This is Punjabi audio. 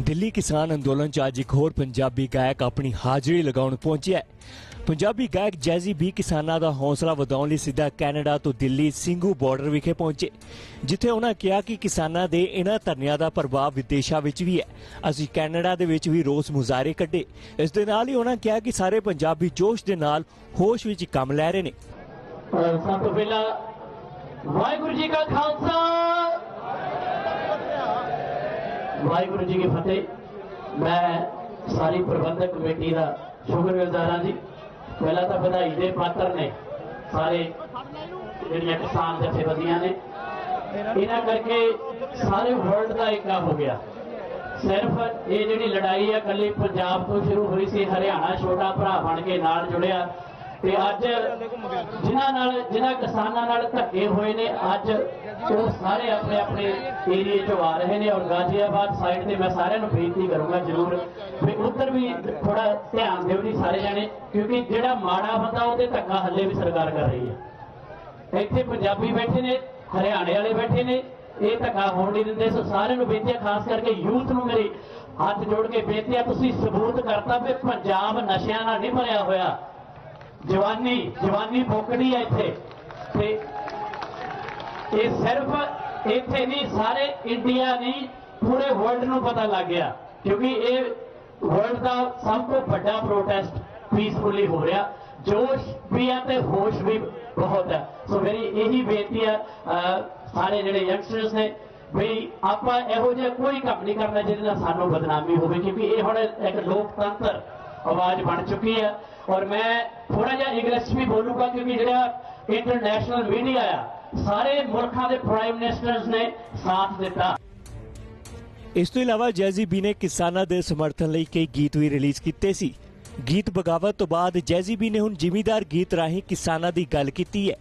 ਦਿੱਲੀ ਕਿਸਾਨ ਅੰਦੋਲਨ 'ਚ ਅੱਜ ਇੱਕ ਹੋਰ ਪੰਜਾਬੀ ਗਾਇਕ ਆਪਣੀ ਹਾਜ਼ਰੀ ਲਗਾਉਣ ਪਹੁੰਚਿਆ ਪੰਜਾਬੀ ਗਾਇਕ ਜੈਜ਼ੀ ਵੀ ਕਿਸਾਨਾਂ ਦਾ ਹੌਸਲਾ ਵਧਾਉਣ ਲਈ ਸਿੱਧਾ ਕੈਨੇਡਾ ਤੋਂ ਦਿੱਲੀ ਸਿੰਘੂ ਬਾਰਡਰ ਵਿਖੇ ਪਹੁੰਚੇ, ਜਿੱਥੇ ਉਹਨਾਂ ਕਿਹਾ ਕਿ ਕਿਸਾਨਾਂ ਦੇ ਇਹਨਾਂ ਧਰਨਿਆਂ ਦਾ ਪ੍ਰਭਾਵ ਵਿਦੇਸ਼ਾਂ ਵਿੱਚ ਵੀ ਹੈ। ਅਸੀਂ ਕੈਨੇਡਾ ਦੇ ਵਿੱਚ ਵੀ ਰੋਸ ਮੁਜ਼ਾਹਰੇ ਕੱਢੇ। ਇਸ ਦੇ ਨਾਲ ਹੀ ਉਹਨਾਂ ਕਿਹਾ ਕਿ ਸਾਰੇ ਪੰਜਾਬੀ ਜੋਸ਼ ਦੇ ਨਾਲ ਹੋਸ਼ ਵਿੱਚ ਕੰਮ ਲੈ ਰਹੇ ਨੇ। ਸਭ ਤੋਂ ਪਹਿਲਾਂ ਵਾਹਿਗੁਰੂ ਜੀ ਕਾ ਖਾਲਸਾ। ਵਾਹਿਗੁਰੂ ਜੀ ਕੀ ਫਤਿਹ। ਮੈਂ ਸਾਰੀ ਪ੍ਰਬੰਧਕ ਕਮੇਟੀ ਦਾ ਸ਼ੁਕਰਗੁਜ਼ਾਰ ਹਾਂ ਜੀ। ਪਹਿਲਾਂ ਤਾਂ ਵਧਾਈ ਦੇ ਪਾਤਰ ਨੇ ਸਾਰੇ ਜਿਹੜੀਆਂ ਕਿਸਾਨ ਜਥੇਬੰਦੀਆਂ ਨੇ। ਇਹਨਾਂ ਕਰਕੇ ਸਾਰੇ ਵਰਲਡ ਦਾ ਇਕਾ ਹੋ ਗਿਆ। ਸਿਰਫ ਇਹ ਜਿਹੜੀ ਲੜਾਈ ਹੈ ਕੱਲੀ ਪੰਜਾਬ ਤੋਂ ਸ਼ੁਰੂ ਹੋਈ ਸੀ, ਹਰਿਆਣਾ ਛੋਟਾ ਭਰਾ ਬਣ ਕੇ ਨਾਲ ਜੁੜਿਆ। ਤੇ ਅੱਜ ਜਿਨ੍ਹਾਂ ਨਾਲ, ਜਿਨ੍ਹਾਂ ਕਿਸਾਨਾਂ ਨਾਲ ਧੱਕੇ ਹੋਏ ਨੇ, ਅੱਜ ਉਹ ਸਾਰੇ ਆਪਣੇ ਆਪਣੇ ਏਰੀਏ ਚੋਂ ਆ ਰਹੇ ਨੇ ਔਰ ਗਾਜ਼ੀਆਬਾਦ ਸਾਈਡ ਤੇ ਮੈਂ ਸਾਰਿਆਂ ਨੂੰ ਬੇਨਤੀ ਕਰੂੰਗਾ ਜਰੂਰ ਵੀ ਉੱਧਰ ਵੀ ਥੋੜਾ ਧਿਆਨ ਦਿਓ ਜੀ ਸਾਰੇ ਜਾਣੇ, ਕਿਉਂਕਿ ਜਿਹੜਾ ਮਾੜਾ ਬੰਦਾ ਉਹਦੇ ਧੱਕਾ ਹੱਲੇ ਵੀ ਸਰਕਾਰ ਕਰ ਰਹੀ ਹੈ। ਇੱਥੇ ਪੰਜਾਬੀ ਬੈਠੇ ਨੇ, ਹਰਿਆਣੇ ਵਾਲੇ ਬੈਠੇ ਨੇ, ਇਹ ਧੱਕਾ ਹੋਣ ਨਹੀਂ ਦਿੰਦੇ। ਸੋ ਸਾਰਿਆਂ ਨੂੰ ਬੇਨਤੀ ਖਾਸ ਕਰਕੇ ਯੂਥ ਨੂੰ ਮੇਰੀ ਹੱਥ ਜੋੜ ਕੇ ਬੇਨਤੀ ਆ ਤੁਸੀਂ ਸਬੂਤ ਕਰਤਾ ਵੀ ਪੰਜਾਬ ਨਸ਼ਿਆਂ ਨਾਲ ਨਹੀਂ ਭਰਿਆ ਹੋਇਆ। ਜਵਾਨੀ ਜਵਾਨੀ ਫੋਕੜੀ ਹੈ ਇੱਥੇ। ਤੇ ਇਹ ਸਿਰਫ ਇੱਥੇ ਨਹੀਂ, ਸਾਰੇ ਇੰਡੀਆ ਨਹੀਂ, ਪੂਰੇ ਵਰਲਡ ਨੂੰ ਪਤਾ ਲੱਗ ਗਿਆ। ਕਿਉਂਕਿ ਇਹ ਵਰਲਡ ਦਾ ਸਭ ਤੋਂ ਵੱਡਾ ਪ੍ਰੋਟੈਸਟ ਪੀਸਫੁਲੀ ਹੋ ਰਿਹਾ। ਜੋਸ਼ ਵੀ ਹੈ ਤੇ ਹੋਸ਼ ਵੀ ਬਹੁਤ ਹੈ ਸੋ ਮੇਰੀ ਇਹੀ ਬੇਨਤੀ ਹੈ ਸਾਰੇ ਜਿਹੜੇ ਯੰਗਸਟਰਸ ਨੇ, ਵੀ ਆਪਾਂ ਇਹੋ ਜਿਹਾ ਕੋਈ ਕੰਮ ਨਹੀਂ ਕਰਨਾ ਜਿਹਦੇ ਨਾਲ ਸਾਨੂੰ ਬਦਨਾਮੀ ਹੋਵੇ। ਕਿਉਂਕਿ ਇਹ ਹੁਣ ਇੱਕ ਲੋਕਤੰਤਰ ਆਵਾਜ਼ ਬਣ ਚੁੱਕੀ ਹੈ। ਔਰ ਮੈਂ ਥੋੜਾ ਜਿਹਾ ਇੰਗਲਿਸ਼ ਵੀ ਬੋਲੂਗਾ ਕਿਉਂਕਿ ਜਿਹੜਾ ਇੰਟਰਨੈਸ਼ਨਲ ਮੀਡੀਆ ਆ, ਸਾਰੇ ਮੁਲਕਾਂ ਦੇ ਪ੍ਰਾਈਮ ਮਿਨਿਸਟਰਸ ਨੇ ਸਾਥ ਦਿੱਤਾ। ਇਸ ਤੋਂ ਇਲਾਵਾ ਜੈਜ਼ੀ ਬੀ ਨੇ ਕਿਸਾਨਾਂ ਦੇ ਸਮਰਥਨ ਲਈ ਕਈ ਗੀਤ ਵੀ ਰਿਲੀਜ਼ ਕੀਤੇ ਸੀ। ਗੀਤ ਬਗਾਵਤ ਤੋਂ ਬਾਅਦ ਜੈਜ਼ੀ ਬੀ ਨੇ ਹੁਣ ਜ਼ਿਮੀਦਾਰ ਗੀਤ ਰਾਹੀਂ ਕਿਸਾਨਾਂ ਦੀ ਗੱਲ ਕੀਤੀ ਹੈ।